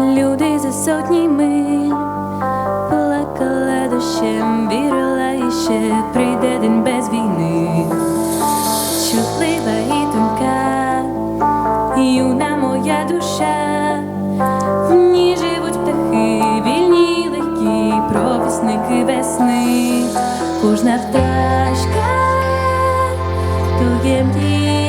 Люди за сотні миль плакала дощем, вірила і ще прийде день без війни. Чутлива і тонка, юна моя душа, в ній живуть птахи, вільні, легкі, провісники весни, кожна пташка, то є мрія,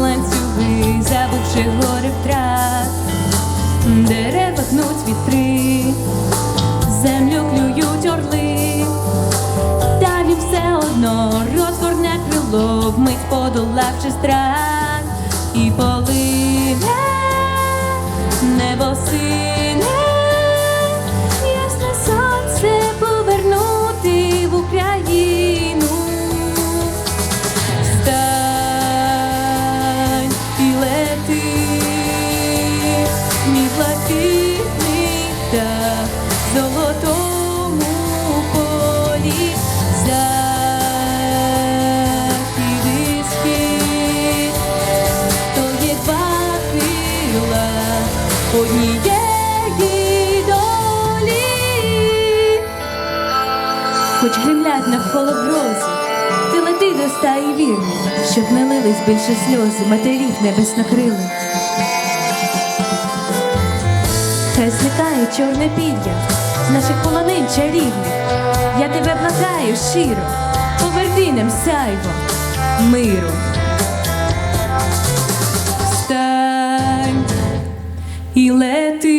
ланцюги, забувши гори втрат, дерева гнуть вітри, землю клюють орли, та він все одно розгорне крило, вмить подолавши страх. І полине Хоч гримлять навколо грози, ти лети до стаї вірні, щоб не лились більше сльози матерів небеснокрилих. Хай зникає чорне пір'я з наших полонин чарівних. Я тебе благаю щиро, поверни нам сяйво миру. Встань і лети,